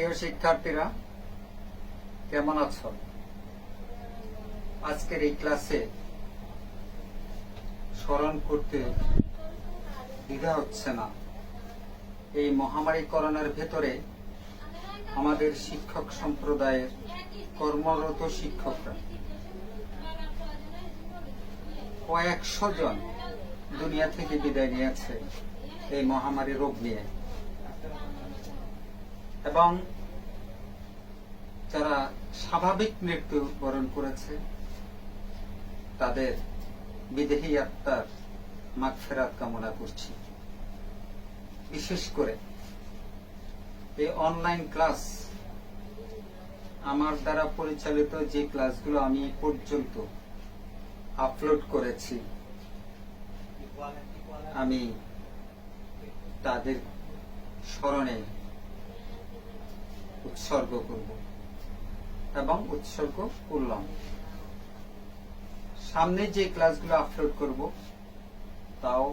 প্রিয় শিক্ষার্থীরা, কেমন আছো? আজকের এই ক্লাসে স্মরণ করতে দ্বিধা হচ্ছে না। এই মহামারী করোনার ভেতরে আমাদের শিক্ষক সম্প্রদায়ের কর্মরত শিক্ষকরা কয়েকশো জন দুনিয়া থেকে বিদায় নিয়েছে এই মহামারী রোগ নিয়ে। এবং যারা স্বাভাবিক মৃত্যু বরণ করেছে, তাদের বিদেহী আত্মার মাগফেরাত কামনা করছি। বিশেষ করে এই অনলাইন ক্লাস আমার দ্বারা পরিচালিত যে ক্লাসগুলো আমি পর্যন্ত আপলোড করেছি, আমি তাদের স্মরণে উৎসর্গ করব এবং উৎসর্গ করলাম। সামনে যে ক্লাসগুলো আপলোড করব, তাও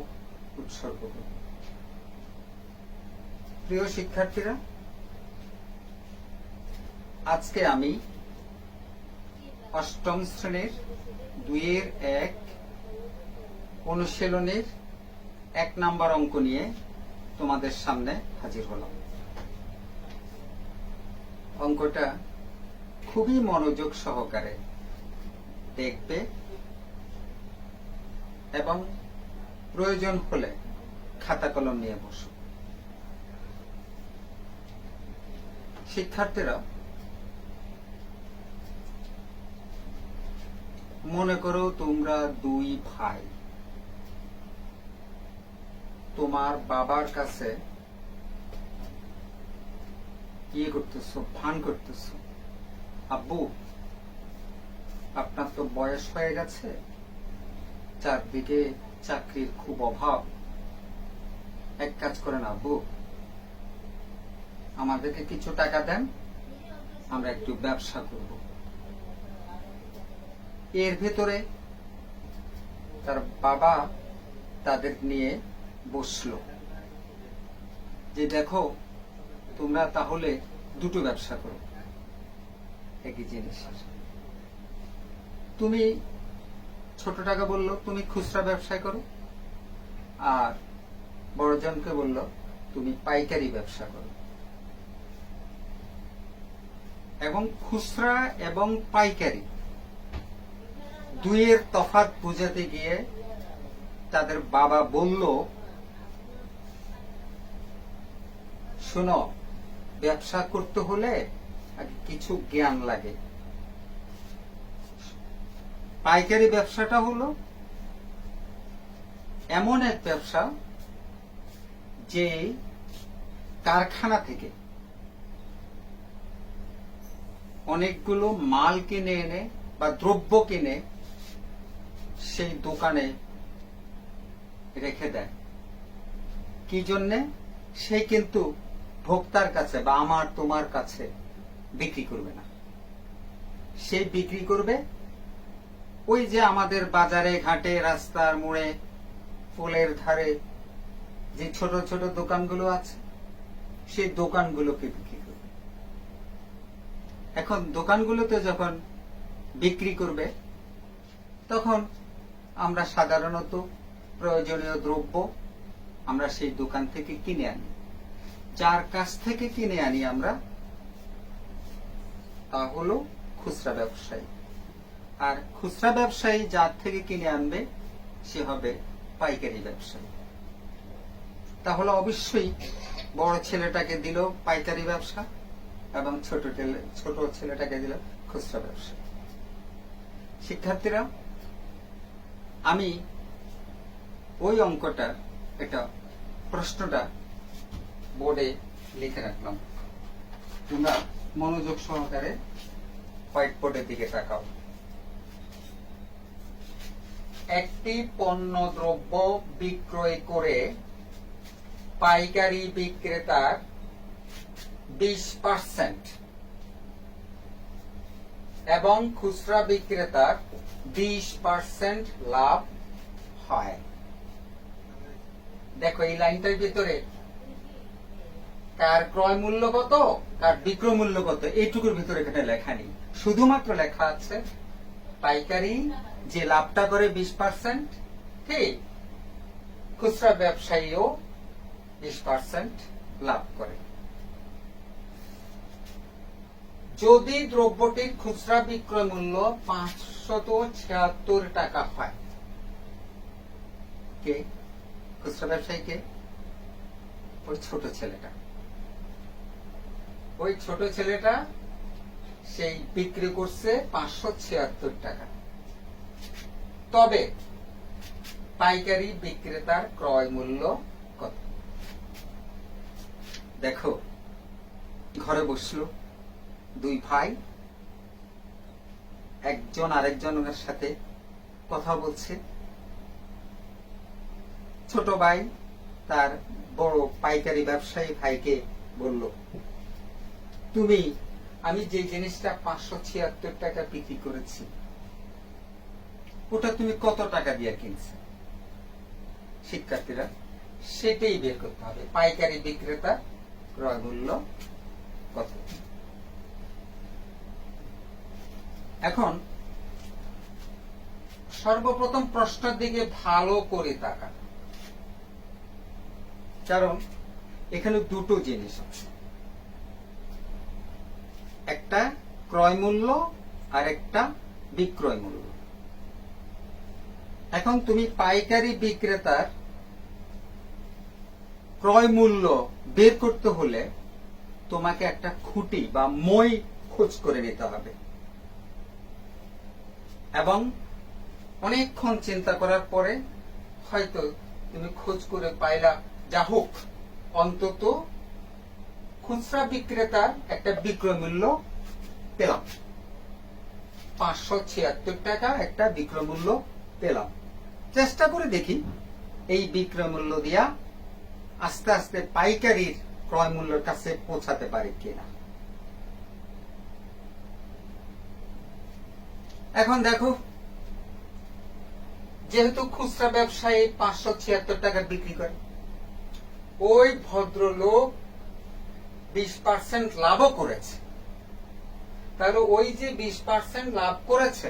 উৎসর্গ করব। প্রিয় শিক্ষার্থীরা, আজকে আমি অষ্টম শ্রেণির দুইয়ের এক অনুশীলনের এক নাম্বার অঙ্ক নিয়ে তোমাদের সামনে হাজির হলাম। অঙ্কটা খুবই মনোযোগ সহকারে দেখবে এবং প্রয়োজন হলে খাতা কলম নিয়ে বসো। শিক্ষার্থীরা, মনে করো তোমরা দুই ভাই। তোমার বাবার কাছে ইয়ে করতেছো ভান করতেছো। আব্বু, আপনার তো বয়স হয়ে গেছে, চারদিকে চাকরির খুব অভাব। এক কাজ করেন আব্বু, আমাদেরকে কিছু টাকা দেন, আমরা একটু ব্যবসা করব। এর ভেতরে তার বাবা তাদের নিয়ে বসল। যে দেখো তোমরা তাহলে দুটো ব্যবসা করো। একই জিনিস। তুমি ছোট টাকা বলল, তুমি খুচরা ব্যবসা করো। আর বড়জনকে বলল, তুমি পাইকারি ব্যবসা করো। এবং খুচরা এবং পাইকারি দুইয়ের তফাৎ বোঝাতে গিয়ে তাদের বাবা বলল, শোনো ব্যবসা করতে হলে কিছু জ্ঞান লাগে। পাইকারি ব্যবসাটা হলো এমন এক ব্যবসা যে কারখানা থেকে অনেকগুলো মাল কিনে এনে বা দ্রব্য কিনে সেই দোকানে রেখে দেয়। কি জন্যে? সে কিন্তু ভোক্তার কাছে বা আমার তোমার কাছে বিক্রি করবে না। সে বিক্রি করবে, ওই যে আমাদের বাজারে, ঘাটে, রাস্তার মোড়ে পোলের ধারে যে ছোট ছোট দোকানগুলো আছে, সেই দোকানগুলোকে বিক্রি করবে। এখন দোকানগুলোতে যখন বিক্রি করবে, তখন আমরা সাধারণত প্রয়োজনীয় দ্রব্য আমরা সেই দোকান থেকে কিনে আনি। যার কাছ থেকে কিনে আনি আমরা, তা হলো খুচরা ব্যবসায়ী। আর খুচরা ব্যবসায়ী যার থেকে কিনে আনবে, সে হবে পাইকারি ব্যবসায়ী। তাহলে অবশ্যই বড় ছেলেটাকে দিল পাইকারি ব্যবসা এবং ছোট ছোট ছেলেটাকে দিল খুচরা ব্যবসা। শিক্ষার্থীরা, আমি ওই অঙ্কটার, এটা প্রশ্নটা বোর্ডে লিখে রাখলাম। তোমরা মনোযোগ সহকারে হোয়াইট বোর্ডের দিকে তাকাও। একটি পণ্য দ্রব্য বিক্রয় করে পাইকারি বিক্রেতার বিশ পার্সেন্ট এবং খুচরা বিক্রেতার বিশ পার্সেন্ট লাভ হয়। দেখো, এই লাইনটার ভিতরে কার ক্রয় মূল্য কত কার বিক্রয় মূল্য কত, এইটুকুর ভিতরে এখানে লেখা নেই। শুধুমাত্র লেখা আছে, পাইকারি যে লাভটা করে বিশ পার্সেন্ট ঠিক, খুচরা ব্যবসায়ীও বিশ পার্সেন্ট লাভ করে। যদি দ্রব্যটির খুচরা বিক্রয় মূল্য পাঁচশত ছিয়াত্তর টাকা হয়, কে? খুচরা ব্যবসায়ী কে? ওই ছোট ছেলেটা। ওই ছোট ছেলেটা সেই বিক্রি করছে পাঁচশো ছিয়াত্তর টাকা। তবে পাইকারি বিক্রেতার ক্রয় মূল্য কত? দেখো, ঘরে বসল দুই ভাই। একজন আরেকজনের সাথে কথা বলছে। ছোট ভাই তার বড় পাইকারি ব্যবসায়ী ভাইকে বলল তুমি আমি যে জিনিসটা পাঁচশো ছিয়াত্তর টাকা বিক্রি করেছি, ওটা তুমি কত টাকা দিয়ে কিনছে? শিক্ষার্থীরা, সেটাই বের করতে হবে। পাইকারি বিক্রেতা ক্রয় মূল্য কত? এখন সর্বপ্রথম প্রশ্নের দিকে ভালো করে তাকা কারণ এখানে দুটো জিনিস আছে। একটা ক্রয় মূল্য আর একটা বিক্রয় মূল্য। এখন তুমি পাইকারি বিক্রেতার ক্রয় মূল্য বের করতে হলে তোমাকে একটা খুঁটি বা মই খোঁজ করে নিতে হবে। এবং অনেকক্ষণ চিন্তা করার পরে হয়তো তুমি খোঁজ করে পাইলা, যা হোক, অন্তত খুচরা বিক্রেতার একটা বিক্রয় মূল্য পেলাম। পাঁচশো ছিয়াত্তর টাকা একটা বিক্রয় মূল্য পেলাম। চেষ্টা করে দেখি, এই বিক্রয় মূল্য দিয়া আস্তে আস্তে পাইকারির ক্রয় মূল্যের কাছে পৌঁছাতে পারি কিনা। এখন দেখো, যেহেতু খুচরা ব্যবসায়ী পাঁচশো ছিয়াত্তর টাকা বিক্রি করে, ওই ভদ্রলোক বিশ পার্সেন্ট লাভও করেছে। তাহলে ওই যে বিশ পার্সেন্ট লাভ করেছে,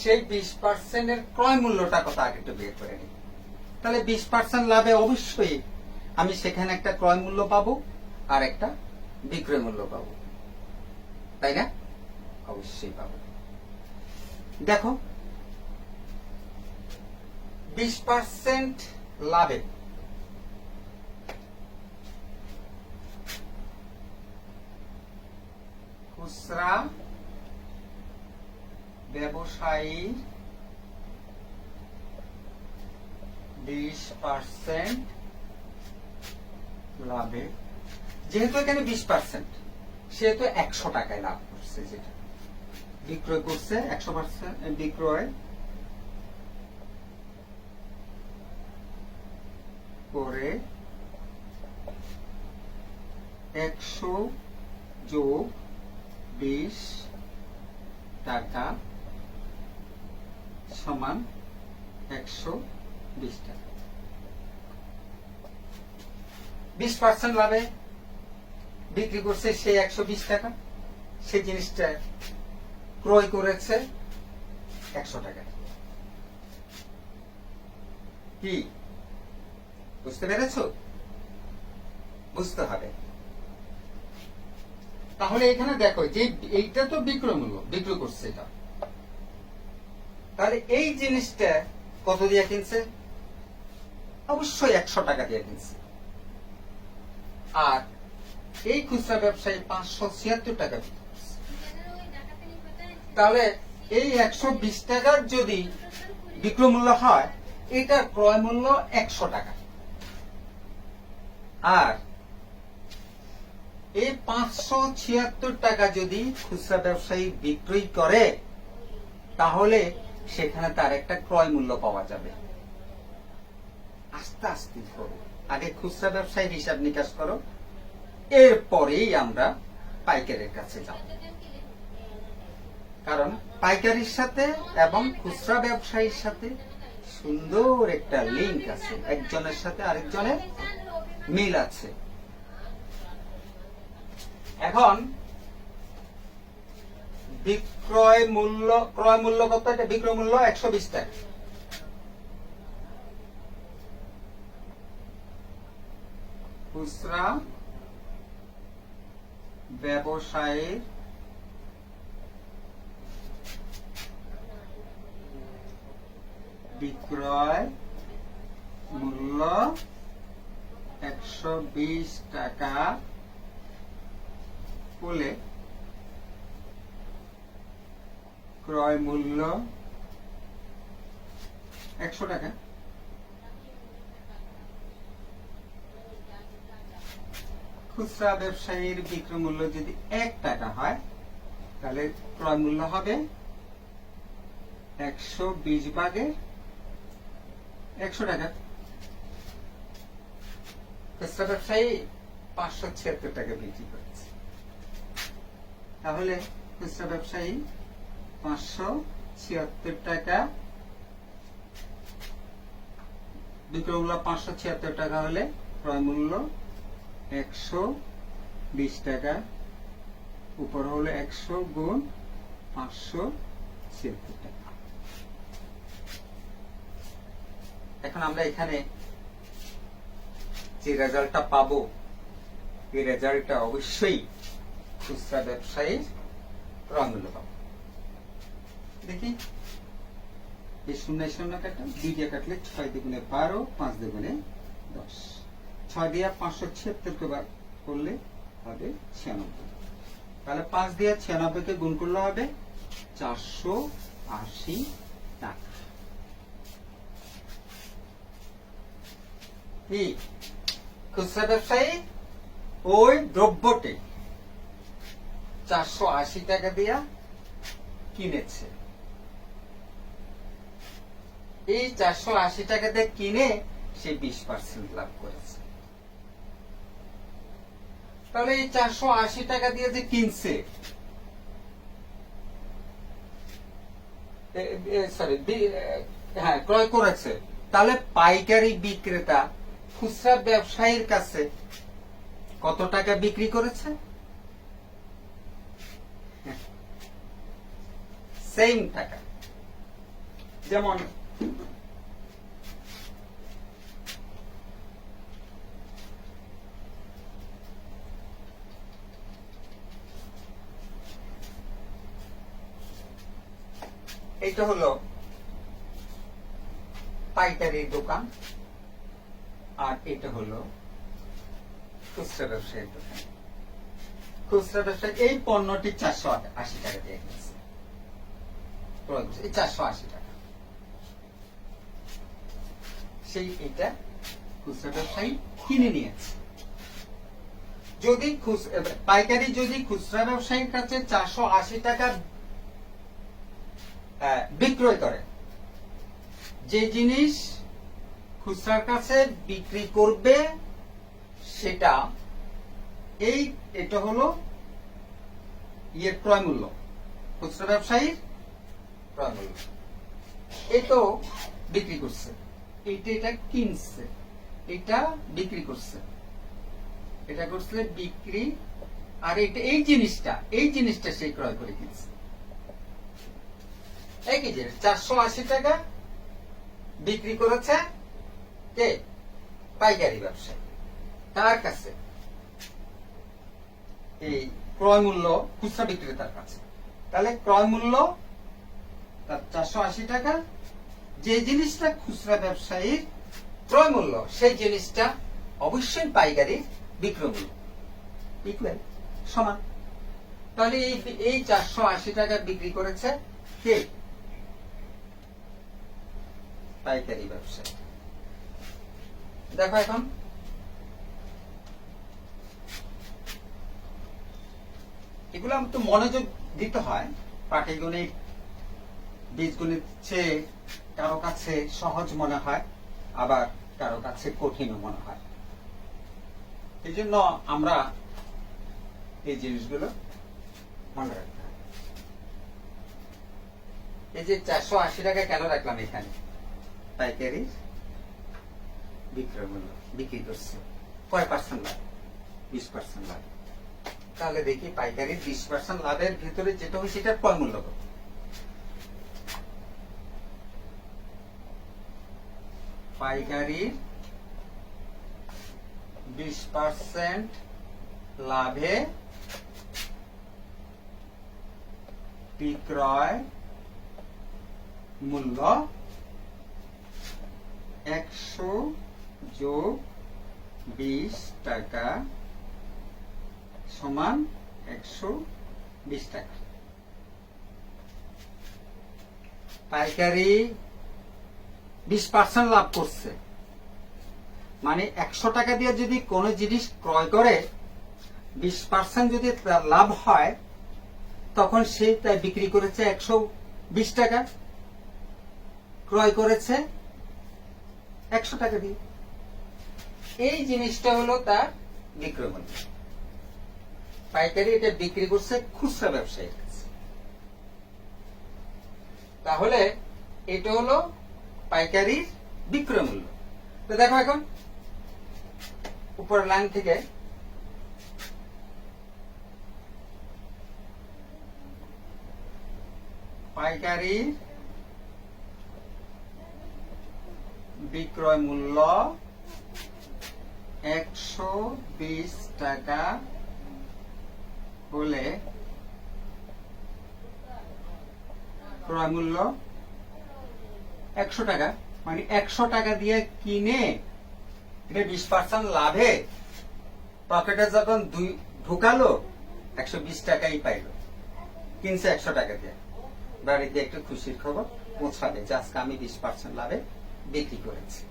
সেই বিশ পার্সেন্টের ক্রয় মূল্যটা আগে একটু বের করে তাহলে বিশ পার্সেন্ট লাভে অবশ্যই আমি সেখানে একটা ক্রয় মূল্য পাবো আর একটা বিক্রয় মূল্য পাবো। তাই না? অবশ্যই পাবো। দেখো, বিশ পার্সেন্ট লাভে খুচরা ব্যবসায়ী বিশ পার্সেন্ট লাভে। যেহেতু এখানে বিশ পার্সেন্ট সেহেতু একশো টাকায় লাভ করছে যেটা। বিক্রয় করছে একশো পার্সেন্ট বিক্রয় করে একশো যোগ বিশ টাকা সমান একশো বিশ টাকা বিশ পার্সেন্ট লাভে বিক্রি করছে সে একশো বিশ টাকা। সে জিনিসটা ক্রয় করেছে একশো টাকা কি? বুঝতে পেরেছ? বুঝতে হবে। তাহলে এখানে দেখো, যে এইটা তো বিক্রয় মূল্য, বিক্রয় করছে এটা। তাহলে এই জিনিসটা কত দিয়ে কিনছে? অবশ্যই একশো টাকা দিয়ে কিনছে। আর এই খুচরা ব্যবসায়ী পাঁচশো ছিয়াত্তর টাকা তাহলে এই একশো বিশ টাকার যদি বিক্রয় মূল্য হয়, এটার ক্রয় মূল্য একশো টাকা। আর এই পাঁচশো ছিয়াত্তর টাকা যদি খুচরা ব্যবসায়ী বিক্রয় করে, তাহলে সেখানে তার একটা ক্রয় মূল্য পাওয়া যাবে। আস্তে আস্তে করো আগে খুচরা ব্যবসায়ীর হিসাব নিকাশ করো, এরপরেই আমরা পাইকারের কাছে যাব। কারণ পাইকারির সাথে এবং খুচরা ব্যবসায়ীর সাথে সুন্দর একটা লিংক আছে। একজনের সাথে আরেকজনের মিল আছে। এখন বিক্রয় মূল্য, ক্রয় মূল্য কত? এটা বিক্রয় মূল্য একশো বিশ টাকা। খুচরা ব্যবসায়ীর বিক্রয় মূল্য একশো বিশ টাকা হলে ক্রয় মূল্য একশো টাকা। খুচরা ব্যবসায়ীর বিক্রয় মূল্য যদি এক টাকা হয়, তাহলে ক্রয় মূল্য হবে একশো বিশ ভাগের একশো টাকা। খুচরা ব্যবসায়ী পাঁচশো ছিয়াত্তর টাকা বিক্রি করেছে। তাহলে খুচরা ব্যবসায়ী পাঁচশো ছিয়াত্তর টাকা, বিক্রয় মূল্য পাঁচশো ছিয়াত্তর টাকা হলে ক্রয় মূল্য একশো বিশ টাকা। উপর হলো একশো গুণ পাঁচশো ছিয়াত্তর টাকা। এখন আমরা এখানে যে রেজাল্টটা পাবো, এই রেজাল্টটা অবশ্যই খুচরা ব্যবসায়ীর ক্রয় পাবো দেখি। এই শূন্য শূন্য কাটা, দুই দিয়ে কাটলে ছয় দুগুণে বারো, পাঁচ দুগুণে দশ। ছয় দিয়ে পাঁচশো ছিয়াত্তর কে বার করলে হবে ছিয়ানব্বই। তাহলে পাঁচ দিয়ে ছিয়ানব্বই কে গুণ করলে হবে চারশো আশি টাকা। কি? খুচরা ব্যবসায়ী ওই দ্রব্যটি চারশো আশি টাকা দিয়া কিনেছে। এই চারশো আশি টাকা দিয়ে কিনে সে বিশ পার্সেন্ট লাভ করেছে। তাহলে এই চারশো আশি টাকা দিয়ে যে কিনছে সরি হ্যাঁ ক্রয় করেছে, তাহলে পাইকারি বিক্রেতা খুচরা ব্যবসায়ীর কাছে কত টাকা বিক্রি করেছে? সেম টাকা। যেমন এইটা হলো পাইকারি দোকান আর এটা হলো খুচরা ব্যবসায়ীর দোকান। খুচরা ব্যবসায়ী এই পণ্যটি চারশো আশি টাকা দিয়ে করছে, এই চারশো আশি টাকা। সেই এটা খুচরা ব্যবসায়ী কিনে নিয়েছে। যদি পাইকারি যদি খুচরা ব্যবসায়ীর কাছে চারশো আশি টাকা বিক্রয় করে। যে জিনিস খুচরার কাছে বিক্রি করবে, সেটা এই, এটা হলো ইয়ের ক্রয় মূল্য, খুচরা ব্যবসায়ীর ক্রয় মূল্য। এই তো বিক্রি করছে। এইটা, এটা কিনছে, এটা বিক্রি করছে। এটা করছে বিক্রি, আর এটা এই জিনিসটা এই জিনিসটা সেই ক্রয় করে কিনছে। একই জিনিস চারশো আশি টাকা বিক্রি করেছে কে? পাইকারি ব্যবসায়ী। তার কাছে এই ক্রয় মূল্য খুচরা বিক্রেতার কাছে। তাহলে ক্রয় মূল্য তার চারশো আশি টাকা, যে জিনিসটা খুচরা ব্যবসায়ীর ক্রয় মূল্য, সেই জিনিসটা অবশ্যই পাইকারি বিক্রয় মূল্য। ইকুয়াল সমান? তাহলে এই এই চারশো আশি টাকা বিক্রি করেছে কে? পাইকারি ব্যবসায়ী। দেখো এখন। এগুলো তো মনোযোগ দিতে হয়। পাটিগণিত বীজগণিত চেয়ে কারও কাছে সহজ মনে হয়, আবার কারও কাছে কঠিনও মনে হয়। এই জন্য আমরা এই জিনিসগুলো মনে রাখতে এই যে চারশো আশি টাকা কেন রাখলাম এখানে? পাইকারি বিক্রয় মূল্য বিক্রি করছে। কয় পার্সেন্ট লাভ? বিশ পার্সেন্ট লাভ। তাহলে দেখি পাইকারি বিশ পার্সেন্ট লাভের ভিতরে যেটা হয় সেটার ক্রয় মূল্য কত? পাইকারি বিশ পার্সেন্ট লাভে বিক্রয় মূল্য একশো যোগ বিশ টাকা সমান একশো বিশ টাকা। পাইকারি বিশ পার্সেন্ট লাভ করছে। মানে একশো টাকা দিয়ে যদি কোনো জিনিস ক্রয় করে, বিশ পার্সেন্ট যদি তার লাভ হয়, তখন সে তাই বিক্রি করেছে একশো বিশ টাকা, ক্রয় করেছে একশো টাকা দিয়ে। এই জিনিসটা হলো তার বিক্রয় মূল্য পাইকারি এটা বিক্রি করছে খুচরা ব্যবসায়ীর কাছে। তাহলে এটা হলো পাইকারির বিক্রয় মূল্য তো দেখো এখন, উপরের লাইন থেকে পাইকারি বিক্রয় মূল্য একশো বিশ টাকা হলে ক্রয় মূল্য একশো টাকা। মানে একশো টাকা দিয়ে কিনে বিশ পার্সেন্ট লাভে পকেটে যখন দুই ঢুকালো, একশো বিশ টাকাই পাইলো। কিনছে একশো টাকা দিয়ে। বাড়িতে একটু খুশির খবর, পৌঁছাবে। যে আজকে আমি বিশ পার্সেন্ট লাভে বিক্রি করেছি।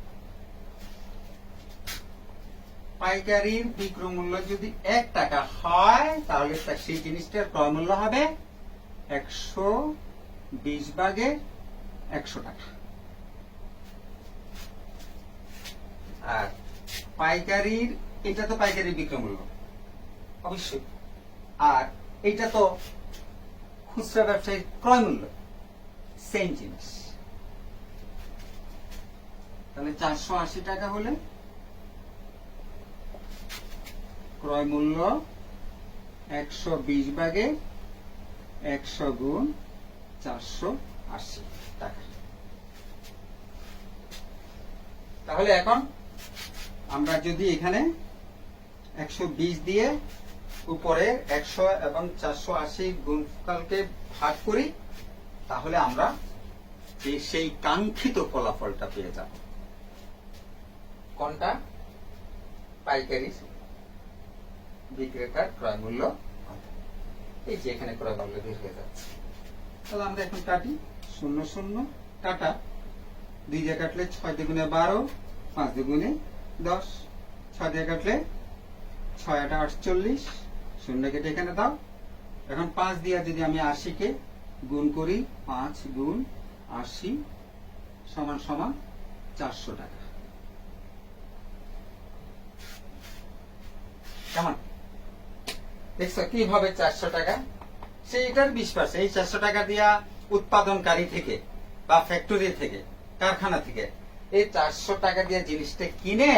পাইকারির বিক্রয় মূল্য যদি এক টাকা হয়, তাহলে সেই জিনিসটার ক্রয় মূল্য হবে একশো বিশ ভাগে একশো টাকা। আর পাইকারির, এটা তো পাইকারির বিক্রয় মূল্য, অবশ্যই। আর এটা তো খুচরা ব্যবসায়ীর ক্রয় মূল্য সেম জিনিস। তাহলে চারশো আশি টাকা হলে ক্রয় মূল্য একশো বিশ ভাগে একশো গুণ চারশো আশি টাকা। তাহলে এখন আমরা যদি এখানে একশো বিশ দিয়ে উপরে একশো এবং চারশো আশি গুণফলকে ভাগ করি, তাহলে আমরা সেই কাঙ্ক্ষিত ফলাফলটা পেয়ে যাব। কোনটা? পাইকারি বিক্রেতার ক্রয় মূল্য এই যে এখানে ক্রয় মূল্য বের হয়ে যাচ্ছে। তাহলে আমরা এখন কাটি। শূন্য শূন্য, কাটা। দুই দিয়ে কাটলে ছয় দুগুণে বারো, পাঁচ দুগুণে দশ। ছয় দিয়ে কাটলে ছয় আটা আটচল্লিশ। শূন্য কেটে এখানে দাও। এখন পাঁচ দিয়ে যদি আমি আশিকে গুণ করি, পাঁচ গুণ আশি সমান সমান চারশো টাকা। কেমন দেখছ, কীভাবে চারশো টাকা? সেইটার বিশ এই চারশো টাকা দিয়া উৎপাদনকারী থেকে বা ফ্যাক্টরি থেকে, কারখানা থেকে, এই চারশো টাকা দিয়ে জিনিসটা কিনে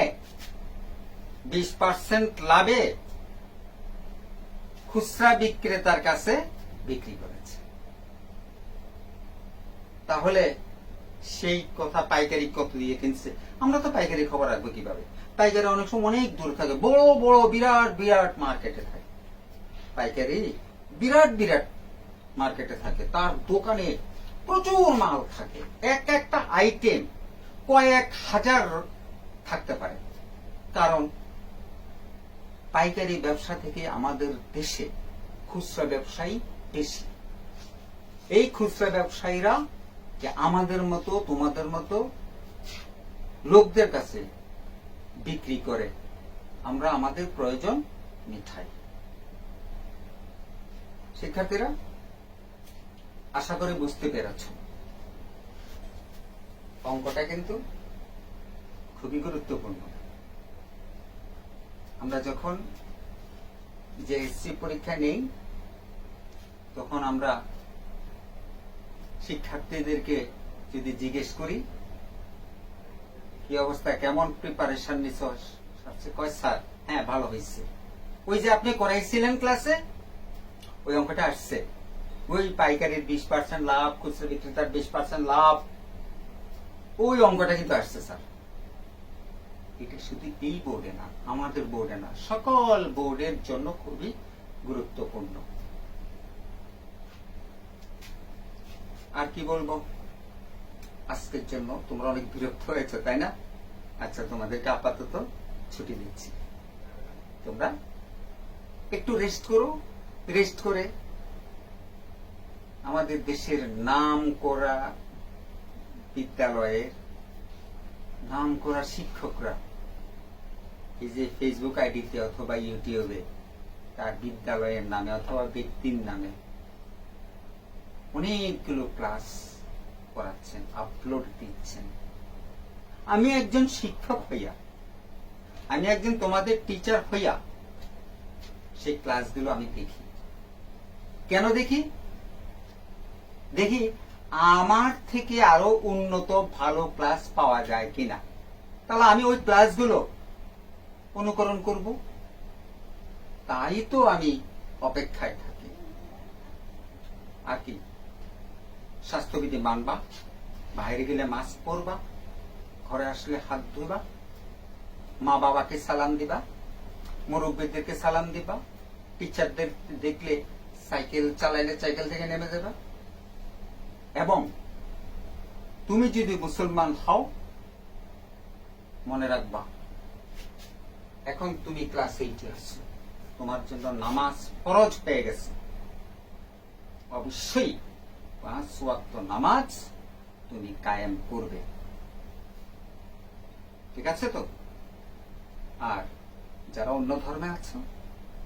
বিশ পার্সেন্ট লাভে খুচরা বিক্রেতার কাছে বিক্রি করেছে। তাহলে সেই কথা পাইকারি কত দিয়ে কিনছে? আমরা তো পাইকারি খবর রাখব কীভাবে? পাইকারি অনেক সময় অনেক দূর থাকে, বড় বড়, বিরাট বিরাট মার্কেটে থাকে। পাইকারি বিরাট বিরাট মার্কেটে থাকে। তার দোকানে প্রচুর মাল থাকে। এক একটা আইটেম কয়েক হাজার থাকতে পারে। কারণ পাইকারি ব্যবসা থেকে আমাদের দেশে খুচরা ব্যবসায়ী বেশি। এই খুচরা ব্যবসায়ীরা আমাদের মতো, তোমাদের মতো লোকদের কাছে বিক্রি করে। আমরা আমাদের প্রয়োজন মিঠাই। শিক্ষার্থীরা, আশা করি বুঝতে পেরেছ। অঙ্কটা কিন্তু খুবই গুরুত্বপূর্ণ। আমরা যখন যে এসসি পরীক্ষা নেই, তখন আমরা শিক্ষার্থীদেরকে যদি জিজ্ঞেস করি কি অবস্থা? কেমন প্রিপারেশন নিছ? কয়, স্যার হ্যাঁ ভালো হয়েছে। ওই যে আপনি করাইছিলেন ক্লাসে ওই অঙ্কটা আসছে। ওই পাইকারির বিশ পার্সেন্ট লাভ, খুচরা বিক্রেতার বিশ পার্সেন্ট লাভ, ওই অঙ্কটা কিন্তু আসছে, স্যার। এটা শুধু এই বোর্ডে না, আমাদের বোর্ডে না, সকল বোর্ডের জন্য খুবই গুরুত্বপূর্ণ। আর কি বলব? আজকের জন্য তোমরা অনেক বিরক্ত হয়েছো, তাই না? আচ্ছা তোমাদেরকে আপাতত ছুটি দিচ্ছি। তোমরা একটু রেস্ট করো রেস্ট করে আমাদের দেশের নাম করা বিদ্যালয়ের নাম করা শিক্ষকরা, এই যে ফেসবুক আইডিতে অথবা ইউটিউবে, তার বিদ্যালয়ের নামে অথবা ব্যক্তির নামে অনেকগুলো ক্লাস করাচ্ছেন আপলোড দিচ্ছেন। আমি একজন শিক্ষক হইয়া, আমি একজন তোমাদের টিচার হইয়া সেই ক্লাসগুলো আমি দেখি। কেন দেখি? দেখি আমার থেকে আরও উন্নত, ভালো ক্লাস পাওয়া যায় কিনা। তাহলে আমি ওই ক্লাসগুলো অনুকরণ করব। তাই তো আমি অপেক্ষায় থাকি। আর কি? স্বাস্থ্যবিধি মানবা, বাইরে গেলে মাস্ক পরবা, ঘরে আসলে হাত ধোবা মা বাবাকে সালাম দিবা, মুরব্বীদেরকে সালাম দিবা টিচারদের দেখলে সাইকেল চালাইলে সাইকেল থেকে নেমে যাবা। এবং তুমি যদি মুসলমান হও, মনে রাখবা, এখন তুমি ক্লাস এইটে আছো। তোমার জন্য নামাজ ফরজ পেয়ে গেছে। অবশ্যই নামাজ তুমি কায়েম করবে। ঠিক আছে তো? আর যারা অন্য ধর্মে আছো,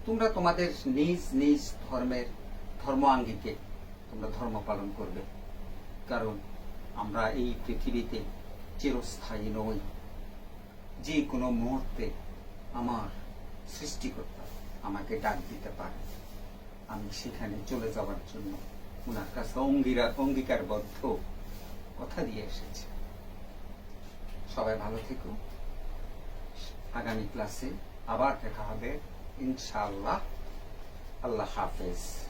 তোমরা তোমাদের নিজ নিজ ধর্মের ধর্ম আঙ্গিকে তোমরা ধর্ম পালন করবে। কারণ আমরা এই পৃথিবীতে চিরস্থায়ী নই। যে কোনো মুহূর্তে আমার সৃষ্টিকর্তা আমাকে ডাক দিতে পারে। আমি সেখানে চলে যাওয়ার জন্য ওনার কাছে অঙ্গীরা, অঙ্গীকারবদ্ধ কথা দিয়ে এসেছে। সবাই ভালো থেকো। আগামী ক্লাসে আবার দেখা হবে। ইনশাআল্লাহ। আল্লাহ হাফেজ।